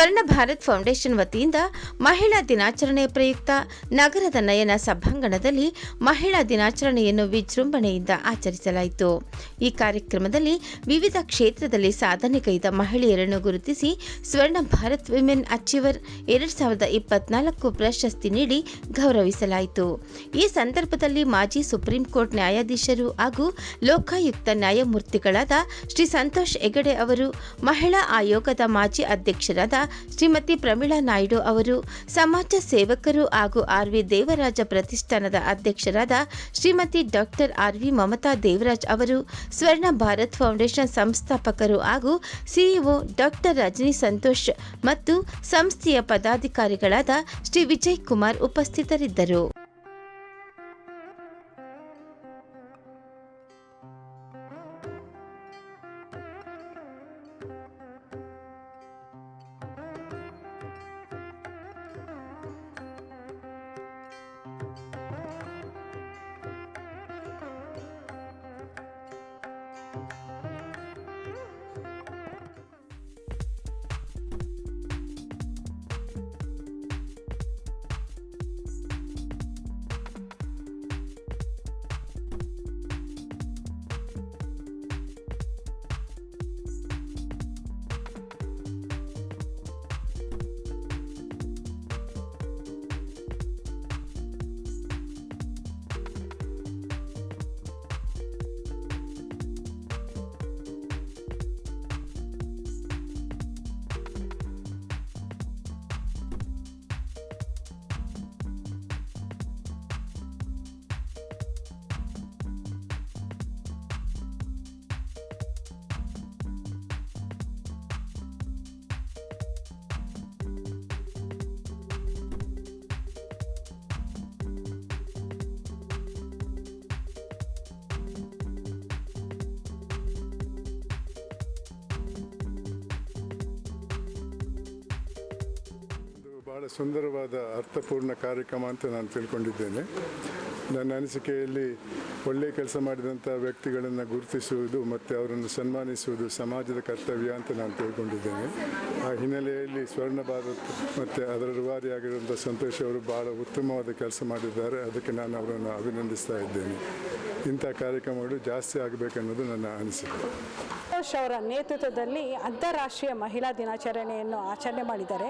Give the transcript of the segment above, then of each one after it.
ಸ್ವರ್ಣ ಭಾರತ್ ಫೌಂಡೇಶನ್ ವತಿಯಿಂದ ಮಹಿಳಾ ದಿನಾಚರಣೆ ಪ್ರಯುಕ್ತ ನಗರದ ನಯನ ಸಭಾಂಗಣದಲ್ಲಿ ಮಹಿಳಾ ದಿನಾಚರಣೆಯನ್ನು ವಿಜೃಂಭಣೆಯಿಂದ ಆಚರಿಸಲಾಯಿತು. ಈ ಕಾರ್ಯಕ್ರಮದಲ್ಲಿ ವಿವಿಧ ಕ್ಷೇತ್ರದಲ್ಲಿ ಸಾಧನೆ ಕೈದ ಮಹಿಳೆಯರನ್ನು ಗುರುತಿಸಿ ಸ್ವರ್ಣ ಭಾರತ್ ವಿಮೆನ್ ಅಚೀವರ್ ಎರಡ್ ಸಾವಿರದ ಇಪ್ಪತ್ನಾಲ್ಕು ಪ್ರಶಸ್ತಿ ನೀಡಿ ಗೌರವಿಸಲಾಯಿತು. ಈ ಸಂದರ್ಭದಲ್ಲಿ ಮಾಜಿ ಸುಪ್ರೀಂ ಕೋರ್ಟ್ ನ್ಯಾಯಾಧೀಶರು ಹಾಗೂ ಲೋಕಾಯುಕ್ತ ನ್ಯಾಯಮೂರ್ತಿಗಳಾದ ಶ್ರೀ ಸಂತೋಷ್ ಹೆಗಡೆ ಅವರು ಮಹಿಳಾ ಆಯೋಗದ ಮಾಜಿ ಅಧ್ಯಕ್ಷರಾದ ಶ್ರೀಮತಿ ಪ್ರಮೀಳಾ ನಾಯ್ಡು ಅವರು. ಸಮಾಜ ಸೇವಕರು ಹಾಗೂ ಆರ್ ವಿ ದೇವರಾಜ ಪ್ರತಿಷ್ಠಾನದ ಅಧ್ಯಕ್ಷರಾದ Shrimati doctor R V Mamata Devaraj ಅವರು, ಸ್ವರ್ಣ ಭಾರತ್ ಫೌಂಡೇಶನ್ ಸಂಸ್ಥಾಪಕರು ಹಾಗೂ ಸಿಇಒ ಡಾಕ್ಟರ್ ರಜನಿ ಸಂತೋಷ್ ಮತ್ತು ಸಂಸ್ಥೆಯ ಪದಾಧಿಕಾರಿಗಳಾದ ಶ್ರೀ ವಿಜಯ್ ಕುಮಾರ್ ಉಪಸ್ಥಿತರಿದ್ದರು. ಬಹಳ ಸುಂದರವಾದ ಅರ್ಥಪೂರ್ಣ ಕಾರ್ಯಕ್ರಮ ಅಂತ ನಾನು ತಿಳ್ಕೊಂಡಿದ್ದೇನೆ. ನನ್ನ ಅನಿಸಿಕೆಯಲ್ಲಿ ಒಳ್ಳೆಯ ಕೆಲಸ ಮಾಡಿದಂಥ ವ್ಯಕ್ತಿಗಳನ್ನು ಗುರುತಿಸುವುದು ಮತ್ತು ಅವರನ್ನು ಸನ್ಮಾನಿಸುವುದು ಸಮಾಜದ ಕರ್ತವ್ಯ ಅಂತ ನಾನು ತಿಳ್ಕೊಂಡಿದ್ದೇನೆ. ಆ ಹಿನ್ನೆಲೆಯಲ್ಲಿ ಸ್ವರ್ಣ ಭಾರತ್ ಮತ್ತು ಅದರ ರೂವಾರಿಯಾಗಿರುವಂಥ ಸಂತೋಷ್ ಅವರು ಭಾಳ ಉತ್ತಮವಾದ ಕೆಲಸ ಮಾಡಿದ್ದಾರೆ. ಅದಕ್ಕೆ ನಾನು ಅವರನ್ನು ಅಭಿನಂದಿಸ್ತಾ ಇದ್ದೇನೆ. ಇಂಥ ಕಾರ್ಯಕ್ರಮಗಳು ಜಾಸ್ತಿ ಆಗಬೇಕನ್ನೋದು ನನ್ನ ಅನಿಸಿಕೆ. ಸಂತೋಷ್ ಅವರ ನೇತೃತ್ವದಲ್ಲಿ ಅಂತಾರಾಷ್ಟ್ರೀಯ ಮಹಿಳಾ ದಿನಾಚರಣೆಯನ್ನು ಆಚರಣೆ ಮಾಡಿದ್ದಾರೆ.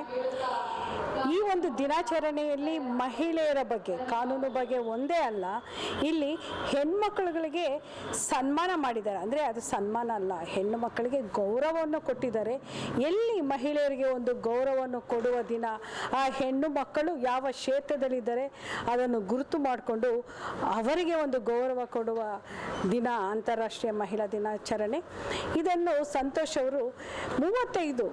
ಈ ಒಂದು ದಿನಾಚರಣೆಯಲ್ಲಿ ಮಹಿಳೆಯರ ಬಗ್ಗೆ, ಕಾನೂನು ಬಗ್ಗೆ ಒಂದೇ ಅಲ್ಲ, ಇಲ್ಲಿ ಹೆಣ್ಮಕ್ಳುಗಳಿಗೆ ಸನ್ಮಾನ ಮಾಡಿದ್ದಾರೆ. ಅಂದರೆ ಅದು ಸನ್ಮಾನ ಅಲ್ಲ, ಹೆಣ್ಣು ಮಕ್ಕಳಿಗೆ ಗೌರವವನ್ನು ಕೊಟ್ಟಿದ್ದಾರೆ. ಎಲ್ಲಿ ಮಹಿಳೆಯರಿಗೆ ಒಂದು ಗೌರವವನ್ನು ಕೊಡುವ ದಿನ, ಆ ಹೆಣ್ಣು ಮಕ್ಕಳು ಯಾವ ಕ್ಷೇತ್ರದಲ್ಲಿದ್ದಾರೆ ಅದನ್ನು ಗುರುತು ಮಾಡಿಕೊಂಡು ಅವರಿಗೆ ಒಂದು ಗೌರವ ಕೊಡುವ ದಿನ, ಅಂತಾರಾಷ್ಟ್ರೀಯ ಮಹಿಳಾ ದಿನಾಚರಣೆ. ಇದನ್ನು ಸಂತೋಷ್ ಅವರು ಮೂವತ್ತೈದು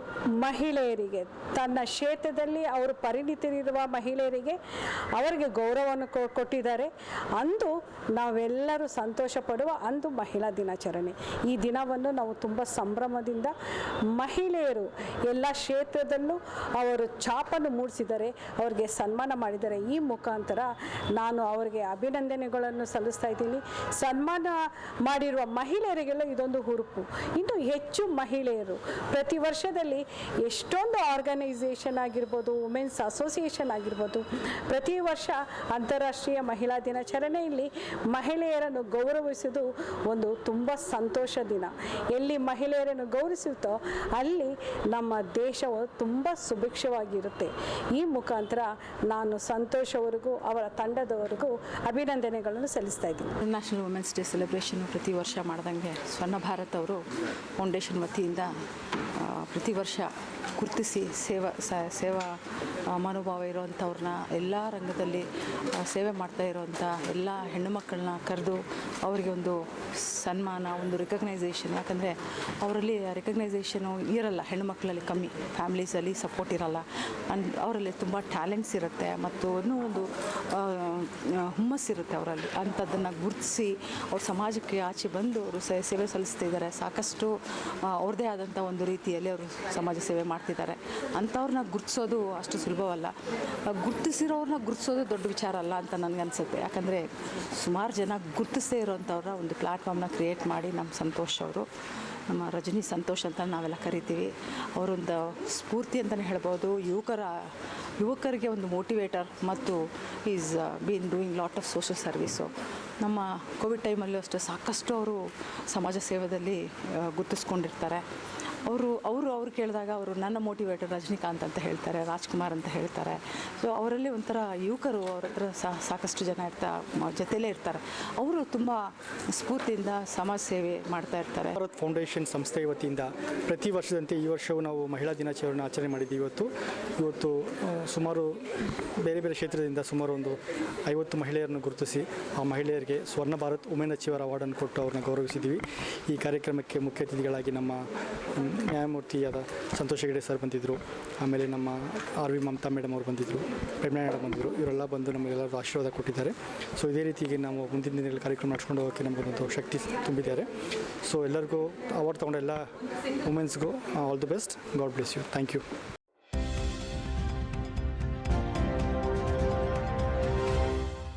ಮಹಿಳೆಯರಿಗೆ ತನ್ನ ಕ್ಷೇತ್ರದಲ್ಲಿ ಅವರು ಪರಿಣಿತರಿರುವ ಮಹಿಳೆಯರಿಗೆ ಅವರಿಗೆ ಗೌರವವನ್ನು ಕೊಟ್ಟಿದ್ದಾರೆ. ಅಂದು ನಾವೆಲ್ಲರೂ ಸಂತೋಷ ಪಡುವ ಅಂದು ಮಹಿಳಾ ದಿನಾಚರಣೆ. ಈ ದಿನವನ್ನು ನಾವು ತುಂಬ ಸಂಭ್ರಮದಿಂದ ಮಹಿಳೆಯರು ಎಲ್ಲ ಕ್ಷೇತ್ರದಲ್ಲೂ ಅವರು ಛಾಪನ್ನು ಮೂಡಿಸಿದರೆ ಅವರಿಗೆ ಸನ್ಮಾನ ಮಾಡಿದ್ದಾರೆ. ಈ ಮುಖಾಂತರ ನಾನು ಅವರಿಗೆ ಅಭಿನಂದನೆಗಳನ್ನು ಸಲ್ಲಿಸ್ತಾ ಇದ್ದೀನಿ. ಸನ್ಮಾನ ಮಾಡಿರುವ ಮಹಿಳೆಯರಿಗೆಲ್ಲ ಇದೊಂದು ಹುರುಪು. ಇನ್ನು ಹೆಚ್ಚು ಮಹಿಳೆಯರು ಪ್ರತಿ ವರ್ಷದಲ್ಲಿ ಎಷ್ಟೊಂದು ಆರ್ಗನೈಸೇಷನ್ ಆಗಿರ್ಬೋದು ವುಮೆನ್ಸ್ ಅಸೋಸಿಯೇಷನ್ ಆಗಿರ್ಬೋದು. ಪ್ರತಿ ವರ್ಷ ಅಂತಾರಾಷ್ಟ್ರೀಯ ಮಹಿಳಾ ದಿನಾಚರಣೆಯಲ್ಲಿ ಮಹಿಳೆಯರನ್ನು ಗೌರವಿಸುವುದು ಒಂದು ತುಂಬ ಸಂತೋಷ ದಿನ. ಎಲ್ಲಿ ಮಹಿಳೆಯರನ್ನು ಗೌರವಿಸುತ್ತೋ ಅಲ್ಲಿ ನಮ್ಮ ದೇಶವು ತುಂಬ ಸುಭಿಕ್ಷವಾಗಿರುತ್ತೆ. ಈ ಮುಖಾಂತರ ನಾನು ಸಂತೋಷ್ ಅವರಿಗೂ ಅವರ ತಂಡದವರಿಗೂ ಅಭಿನಂದನೆಗಳನ್ನು ಸಲ್ಲಿಸ್ತಾ ಇದ್ದೀನಿ. ಇಂಟರ್ನ್ಯಾಷನಲ್ ವುಮೆನ್ಸ್ ಡೇ ಸೆಲೆಬ್ರೇಷನ್ ಪ್ರತಿ ವರ್ಷ ಮಾಡ್ದಂಗೆ ಸ್ವರ್ಣ ಭಾರತ್ ಅವರು ಫೌಂಡೇಶನ್ ವತಿಯಿಂದ ಪ್ರತಿ ವರ್ಷ ಗುರುತಿಸಿ ಸೇವಾ ಸೇವಾ ಮನೋಭಾವ ಇರುವಂಥವ್ರನ್ನ ಎಲ್ಲ ರಂಗದಲ್ಲಿ ಸೇವೆ ಮಾಡ್ತಾ ಇರೋವಂಥ ಎಲ್ಲ ಹೆಣ್ಣು ಮಕ್ಕಳನ್ನ ಕರೆದು ಅವರಿಗೆ ಒಂದು ಸನ್ಮಾನ, ಒಂದು ರಿಕಗ್ನೈಸೇಷನ್ ಯಾಕಂದರೆ ಅವರಲ್ಲಿ ರಿಕಗ್ನೈಸೇಷನು ಇರಲ್ಲ, ಹೆಣ್ಣು ಮಕ್ಕಳಲ್ಲಿ ಕಮ್ಮಿ ಫ್ಯಾಮ್ಲೀಸಲ್ಲಿ ಸಪೋರ್ಟ್ ಇರಲ್ಲ. ಅನ್, ಅವರಲ್ಲಿ ತುಂಬ ಟ್ಯಾಲೆಂಟ್ಸ್ ಇರುತ್ತೆ ಮತ್ತು ಇನ್ನೂ ಒಂದು ಹುಮ್ಮಸ್ಸಿರುತ್ತೆ ಅವರಲ್ಲಿ. ಅಂಥದ್ದನ್ನು ಗುರುತಿಸಿ ಅವ್ರ ಸಮಾಜಕ್ಕೆ ಆಚೆ ಬಂದು ಅವರು ಸೇವೆ ಸಲ್ಲಿಸ್ತಿದ್ದಾರೆ ಸಾಕಷ್ಟು ಅವ್ರದೇ ಅವ್ರದ್ದೇ ಆದಂಥ ಒಂದು ರೀತಿ ರೀತಿಯಲ್ಲಿ ಅವರು ಸಮಾಜ ಸೇವೆ ಮಾಡ್ತಿದ್ದಾರೆ. ಅಂಥವ್ರನ್ನ ಗುರುತಿಸೋದು ಅಷ್ಟು ಸುಲಭವಲ್ಲ. ಗುರುತಿಸಿರೋರನ್ನ ಗುರುತಿಸೋದು ದೊಡ್ಡ ವಿಚಾರ ಅಲ್ಲ ಅಂತ ನನಗನ್ಸುತ್ತೆ ಯಾಕಂದರೆ ಸುಮಾರು ಜನ ಗುರುತಿಸದೇ ಇರೋಂಥವ್ರ ಒಂದು ಪ್ಲ್ಯಾಟ್ಫಾರ್ಮ್ನ ಕ್ರಿಯೇಟ್ ಮಾಡಿ ನಮ್ಮ ಸಂತೋಷ್ ಅವರು ನಮ್ಮ ರಜನಿ ಸಂತೋಷ್ ಅಂತ ನಾವೆಲ್ಲ ಕರಿತೀವಿ. ಅವರೊಂದು ಸ್ಫೂರ್ತಿ ಅಂತಲೇ ಹೇಳ್ಬೋದು. ಯುವಕರ ಯುವಕರಿಗೆ ಒಂದು ಮೋಟಿವೇಟರ್ ಮತ್ತು is been doing lot of social service ನಮ್ಮ ಕೋವಿಡ್ ಟೈಮಲ್ಲೂ ಅಷ್ಟೇ ಸಾಕಷ್ಟು ಅವರು ಸಮಾಜ ಸೇವೆಯಲ್ಲಿ ಆ, ಗುರುತಿಸ್ಕೊಂಡಿರ್ತಾರೆ. ಅವರು ಅವರು, ಅವ್ರು ಕೇಳಿದಾಗ ಅವರು ನನ್ನ ಮೋಟಿವೇಟರ್ ರಜನಿಕಾಂತ್ ಅಂತ ಹೇಳ್ತಾರೆ, ರಾಜ್ಕುಮಾರ್ ಅಂತ ಹೇಳ್ತಾರೆ. ಸೊ ಅವರಲ್ಲಿ ಒಂಥರ ಯುವಕರು ಅವ್ರ ಹತ್ರ ಸಾಕಷ್ಟು ಜನ ಇರ್ತಾ ಜೊತೆಲೇ ಇರ್ತಾರೆ. ಅವರು ತುಂಬ ಸ್ಫೂರ್ತಿಯಿಂದ ಸಮಾಜ ಸೇವೆ ಮಾಡ್ತಾ ಇರ್ತಾರೆ. ಭಾರತ್ ಫೌಂಡೇಶನ್ ಸಂಸ್ಥೆ ವತಿಯಿಂದ ಪ್ರತಿ ವರ್ಷದಂತೆ ಈ ವರ್ಷವೂ ನಾವು ಮಹಿಳಾ ದಿನಾಚರಣೆ ಆಚರಣೆ ಮಾಡಿದ್ದೀವಿ. ಇವತ್ತು ಇವತ್ತು ಸುಮಾರು ಬೇರೆ ಬೇರೆ ಕ್ಷೇತ್ರದಿಂದ ಸುಮಾರು ಒಂದು ಐವತ್ತು ಮಹಿಳೆಯರನ್ನು ಗುರುತಿಸಿ ಆ ಮಹಿಳೆಯರಿಗೆ ಸ್ವರ್ಣ ಭಾರತ್ ವುಮೆನ್ ಅಚೀವರ್ ಅವಾರ್ಡನ್ನು ಕೊಟ್ಟು ಅವ್ರನ್ನ ಗೌರವಿಸಿದ್ದೀವಿ. ಈ ಕಾರ್ಯಕ್ರಮಕ್ಕೆ ಮುಖ್ಯ ಅತಿಥಿಗಳಾಗಿ ನಮ್ಮ ನ್ಯಾಯಮೂರ್ತಿಯಾದ ಸಂತೋಷ್ ಹೆಗಡೆ ಸರ್ ಬಂದಿದ್ದರು ಆಮೇಲೆ ನಮ್ಮ ಆರ್ ವಿ ಮಮತಾ ಮೇಡಮ್ ಅವರು ಬಂದಿದ್ದರು ಪ್ರೇಮಾ ಮೇಡಮ್ ಬಂದಿದ್ದರು ಇವರೆಲ್ಲ ಬಂದು ನಮಗೆಲ್ಲರೂ ಆಶೀರ್ವಾದ ಕೊಟ್ಟಿದ್ದಾರೆ. ಸೊ ಇದೇ ರೀತಿಗೆ ನಾವು ಮುಂದಿನ ದಿನಗಳಲ್ಲಿ ಕಾರ್ಯಕ್ರಮ ನಡ್ಸ್ಕೊಂಡು ಹೋಗೋಕ್ಕೆ ನಮಗೊಂದು ಶಕ್ತಿ ತುಂಬಿದ್ದಾರೆ. ಸೊ ಎಲ್ಲರಿಗೂ ಅವಾರ್ಡ್ ತೊಗೊಂಡೆಲ್ಲ ವುಮೆನ್ಸ್ಗೂ all the best God bless you thank you